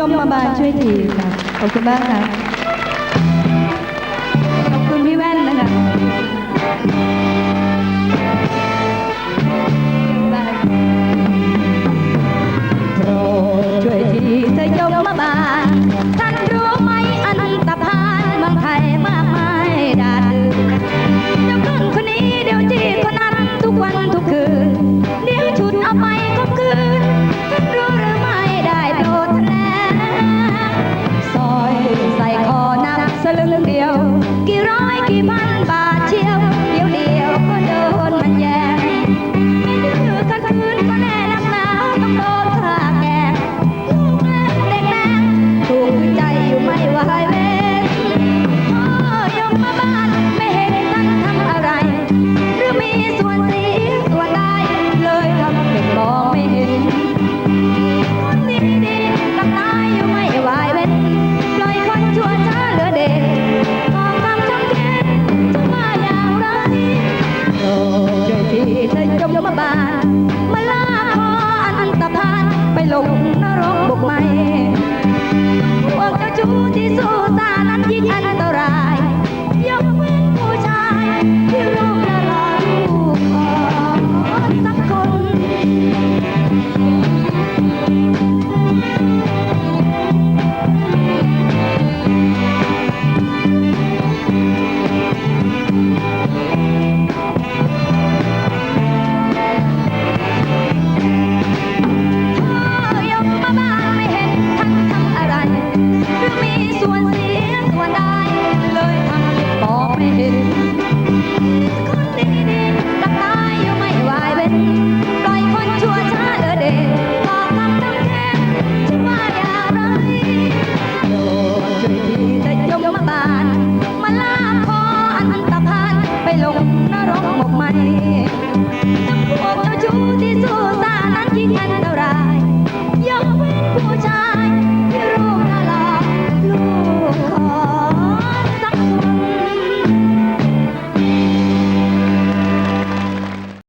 ยมมาบาลช่วยทีค่ะ ขอบคุณมากค่ะ ขอบคุณพี่แว่นนะคะช่วยทีเธอยมมาบาลท่านรู้ไหมอันตพานบางไทยมากมายดันอเดี๋ยวคนคนนี้เดี๋ยวจีคนนั้นทุกวันทุกคืน เดี๋ยวชุดเอาไปก็คืน I keep on ลงนรกหมกไหม